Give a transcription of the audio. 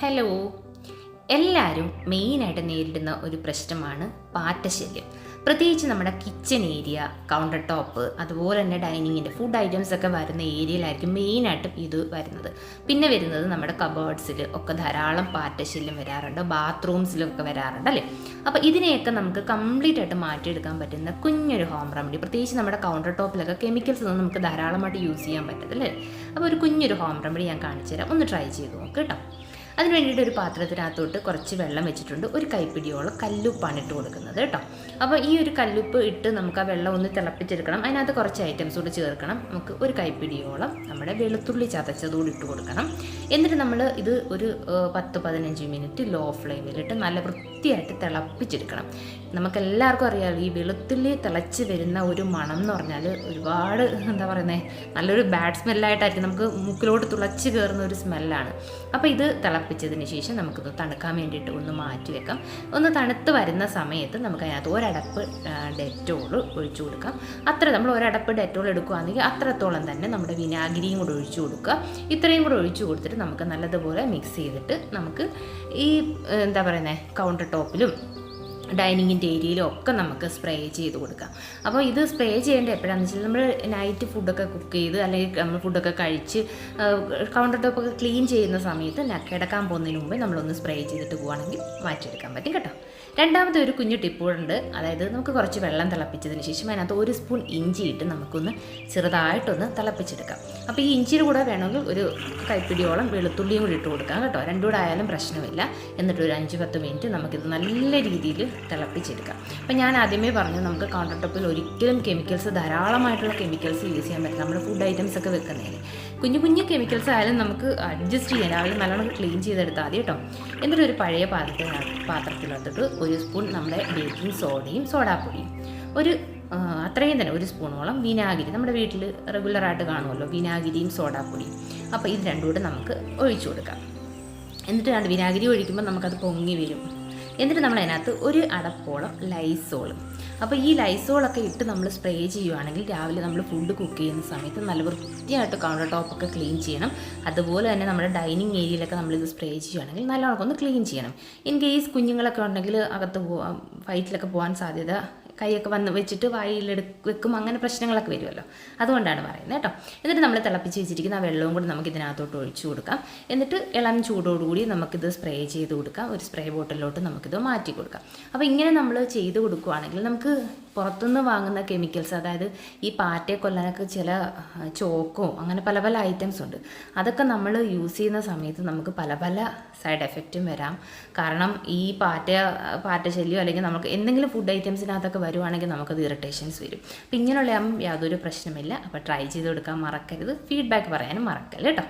Hello എല്ലാവരും മെയിനായിട്ട് നേരിടുന്ന ഒരു പ്രശ്നമാണ് പാറ്റശല്യം. പ്രത്യേകിച്ച് നമ്മുടെ കിച്ചൺ ഏരിയ കൗണ്ടർ ടോപ്പ് അതുപോലെ തന്നെ ഡൈനിങ്ങിന്റെ ഫുഡ് ഐറ്റംസ് ഒക്കെ വരുന്ന ഏരിയയിലായിരിക്കും മെയിനായിട്ടും ഇത് വരുന്നത്. പിന്നെ വരുന്നത് നമ്മുടെ കബേർഡ്സിൽ ഒക്കെ ധാരാളം പാറ്റശല്യം വരാറുണ്ട് ബാത്റൂംസിലൊക്കെ വരാറുണ്ട് അല്ലേ? അപ്പോൾ ഇതിനെയൊക്കെ നമുക്ക് കംപ്ലീറ്റ് ആയിട്ട് മാറ്റിയെടുക്കാൻ പറ്റുന്ന കുഞ്ഞൊരു ഹോം റെമഡി പ്രത്യേകിച്ച് നമ്മുടെ കൗണ്ടർ ടോപ്പിലൊക്കെ കെമിക്കൽസ് ഒന്നും നമുക്ക് ധാരാളമായിട്ട് യൂസ് ചെയ്യാൻ പറ്റത്തില്ലേ അപ്പോൾ ഒരു കുഞ്ഞൊരു ഹോം റെമഡി ഞാൻ കാണിച്ചു തരാം ഒന്ന് ട്രൈ ചെയ്ത് നോക്ക് കേട്ടോ. അതിന് വേണ്ടിയിട്ട് ഒരു പാത്രത്തിനകത്തോട്ട് കുറച്ച് വെള്ളം വെച്ചിട്ടുണ്ട്. ഒരു കൈപ്പിടിയോളം കല്ലുപ്പാണ് ഇട്ട് കൊടുക്കുന്നത് കേട്ടോ. അപ്പോൾ ഈ ഒരു കല്ലുപ്പ് ഇട്ട് നമുക്ക് ആ വെള്ളം ഒന്ന് തിളപ്പിച്ചെടുക്കണം. അതിനകത്ത് കുറച്ച് ഐറ്റംസ് കൂടി ചേർക്കണം. നമുക്ക് ഒരു കൈപ്പിടിയോളം നമ്മുടെ വെളുത്തുള്ളി ചതച്ചതുകൂടി ഇട്ട് കൊടുക്കണം. എന്നിട്ട് നമ്മൾ ഇത് ഒരു പത്ത് പതിനഞ്ച് മിനിറ്റ് ലോ ഫ്ലെയിമിലിട്ട് നല്ല വൃത്തിയായിട്ട് തിളപ്പിച്ചെടുക്കണം. നമുക്കെല്ലാവർക്കും അറിയാമല്ലോ ഈ വെളുത്തുള്ളി തിളച്ച് വരുന്ന ഒരു മണം എന്ന് പറഞ്ഞാൽ ഒരുപാട് എന്താ പറയുന്നത് നല്ലൊരു ബാഡ് സ്മെല്ലായിട്ടായിരിക്കും നമുക്ക് മുക്കിലോട്ട് തുളച്ച് കയറുന്ന ഒരു സ്മെല്ലാണ് അപ്പോൾ ഇത് തിളപ്പിച്ചതിന് ശേഷം നമുക്കിത് തണുക്കാൻ വേണ്ടിയിട്ട് ഒന്ന് മാറ്റി വെക്കാം. ഒന്ന് തണുത്ത് വരുന്ന സമയത്ത് നമുക്ക് അതിനകത്ത് ഒരടപ്പ് ഡെറ്റോൾ ഒഴിച്ചു കൊടുക്കാം. അത്ര നമ്മൾ ഒരടപ്പ് ഡെറ്റോൾ എടുക്കുകയാണെങ്കിൽ അത്രത്തോളം തന്നെ നമ്മുടെ വിനാഗിരിയും കൂടെ ഒഴിച്ചു കൊടുക്കുക. ഇത്രയും കൂടെ ഒഴിച്ചു കൊടുത്തിട്ട് നമുക്ക് നല്ലതുപോലെ മിക്സ് ചെയ്തിട്ട് നമുക്ക് ഈ എന്താ പറയുന്നത് കൗണ്ടർ ടോപ്പിലും ഡൈനിങ്ങിന്റെ ഏരിയയിലും ഒക്കെ നമുക്ക് സ്പ്രേ ചെയ്ത് കൊടുക്കാം. അപ്പോൾ ഇത് സ്പ്രേ ചെയ്യേണ്ട എപ്പോഴാണെന്ന് വെച്ചാൽ നമ്മൾ നൈറ്റ് ഫുഡൊക്കെ കുക്ക് ചെയ്ത് അല്ലെങ്കിൽ നമ്മൾ ഫുഡൊക്കെ കഴിച്ച് കൗണ്ടർ ടോപ്പൊക്കെ ക്ലീൻ ചെയ്യുന്ന സമയത്ത് കിടക്കാൻ പോകുന്നതിന് മുമ്പേ നമ്മളൊന്ന് സ്പ്രേ ചെയ്തിട്ട് പോവുകയാണെങ്കിൽ മാറ്റിയെടുക്കാൻ പറ്റും കേട്ടോ. രണ്ടാമത്തെ ഒരു കുഞ്ഞു ടിപ്പ് ഉണ്ട്. അതായത് നമുക്ക് കുറച്ച് വെള്ളം തിളപ്പിച്ചതിന് ശേഷം അതിനകത്ത് ഒരു സ്പൂൺ ഇഞ്ചി ഇട്ട് നമുക്കൊന്ന് ചെറുതായിട്ടൊന്ന് തിളപ്പിച്ചെടുക്കാം. അപ്പോൾ ഈ ഇഞ്ചിയുടെ കൂടെ വേണമെങ്കിൽ ഒരു കൈപ്പിടിയോളം വെളുത്തുള്ളിയും കൂടി ഇട്ട് കൊടുക്കാം കേട്ടോ. രണ്ടുകൂടെ ആയാലും പ്രശ്നമില്ല. എന്നിട്ട് ഒരു അഞ്ച് പത്ത് മിനിറ്റ് നമുക്കിത് നല്ല രീതിയിൽ തിളപ്പിച്ചെടുക്കാം അപ്പം ഞാൻ ആദ്യമേ പറഞ്ഞു നമുക്ക് കൗണ്ടർ ടോപ്പിൽ ഒരിക്കലും കെമിക്കൽസ് ധാരാളമായിട്ടുള്ള കെമിക്കൽസ് യൂസ് ചെയ്യാൻ പറ്റും നമ്മൾ ഫുഡ് ഐറ്റംസ് ഒക്കെ വെക്കുന്നതിന്. കുഞ്ഞു കുഞ്ഞു കെമിക്കൽസ് ആയാലും നമുക്ക് അഡ്ജസ്റ്റ് ചെയ്യാൻ രാവിലെ നല്ലോണം ക്ലീൻ ചെയ്തെടുത്താൽ മതി കേട്ടോ. എന്നിട്ട് ഒരു പഴയ പാത്രത്തിൽ പാത്രത്തിലെടുത്തിട്ട് ഒരു സ്പൂൺ നമ്മുടെ ബേക്കിംഗ് സോഡയും സോഡാപ്പൊടിയും. ഒരു അത്രയും തന്നെ ഒരു സ്പൂണോളം വിനാഗിരി. നമ്മുടെ വീട്ടിൽ റെഗുലറായിട്ട് കാണുമല്ലോ വിനാഗിരിയും സോഡാപ്പൊടിയും. അപ്പോൾ ഇത് രണ്ടും കൂടെ നമുക്ക് ഒഴിച്ചു കൊടുക്കാം. എന്നിട്ട് രണ്ട് വിനാഗിരി ഒഴിക്കുമ്പോൾ നമുക്കത് പൊങ്ങി വരും. എന്നിട്ട് നമ്മൾ അതിനകത്ത് ഒരു അടപ്പോളം ലൈസോൾ അപ്പോൾ ഈ ലൈസോളൊക്കെ ഇട്ട് നമ്മൾ സ്പ്രേ ചെയ്യുവാണെങ്കിൽ രാവിലെ നമ്മൾ ഫുഡ് കുക്ക് ചെയ്യുന്ന സമയത്ത് നല്ല വൃത്തിയായിട്ട് കൗണ്ടർ ടോപ്പൊക്കെ ക്ലീൻ ചെയ്യണം. അതുപോലെ തന്നെ നമ്മുടെ ഡൈനിങ് ഏരിയയിലൊക്കെ നമ്മളിത് സ്പ്രേ ചെയ്യുവാണെങ്കിൽ നല്ലോണം ഒന്ന് ക്ലീൻ ചെയ്യണം. ഇൻ കേസ് കുഞ്ഞുങ്ങളൊക്കെ ഉണ്ടെങ്കിൽ അകത്ത് പോകാൻ വയറ്റിലൊക്കെ പോകാൻ സാധ്യത കൈയൊക്കെ വന്ന് വെച്ചിട്ട് വായിലെടുക്ക് വെക്കും. അങ്ങനെ പ്രശ്നങ്ങളൊക്കെ വരുമല്ലോ. അതുകൊണ്ടാണ് പറയുന്നത് കേട്ടോ. എന്നിട്ട് നമ്മൾ തിളപ്പിച്ച് വെച്ചിരിക്കുന്ന ആ വെള്ളവും കൂടി നമുക്ക് ഇതിനകത്തോട്ട് ഒഴിച്ചു കൊടുക്കാം. എന്നിട്ട് ഇളം ചൂടോടുകൂടി നമുക്കിത് സ്പ്രേ ചെയ്ത് കൊടുക്കാം. ഒരു സ്പ്രേ ബോട്ടിലോട്ട് നമുക്കിത് മാറ്റി കൊടുക്കാം. അപ്പോൾ ഇങ്ങനെ നമ്മൾ ചെയ്ത് കൊടുക്കുകയാണെങ്കിൽ നമുക്ക് പുറത്തുനിന്ന് വാങ്ങുന്ന കെമിക്കൽസ് അതായത് ഈ പാറ്റയെ കൊല്ലാനൊക്കെ ചില ചോക്കോ അങ്ങനെ പല പല ഐറ്റംസ് ഉണ്ട്. അതൊക്കെ നമ്മൾ യൂസ് ചെയ്യുന്ന സമയത്ത് നമുക്ക് പല പല സൈഡ് എഫക്റ്റും വരാം. കാരണം ഈ പാറ്റ പാറ്റ ശല്യോ അല്ലെങ്കിൽ നമുക്ക് എന്തെങ്കിലും ഫുഡ് ഐറ്റംസിനകത്തൊക്കെ വരുവാണെങ്കിൽ നമുക്കത് ഇറിറ്റേഷൻസ് വരും. അപ്പം ഇങ്ങനെയുള്ള യാതൊരു പ്രശ്നമില്ല അപ്പോൾ ട്രൈ ചെയ്ത് കൊടുക്കാൻ മറക്കരുത്. ഫീഡ്ബാക്ക് പറയാനും മറക്കല്ല കേട്ടോ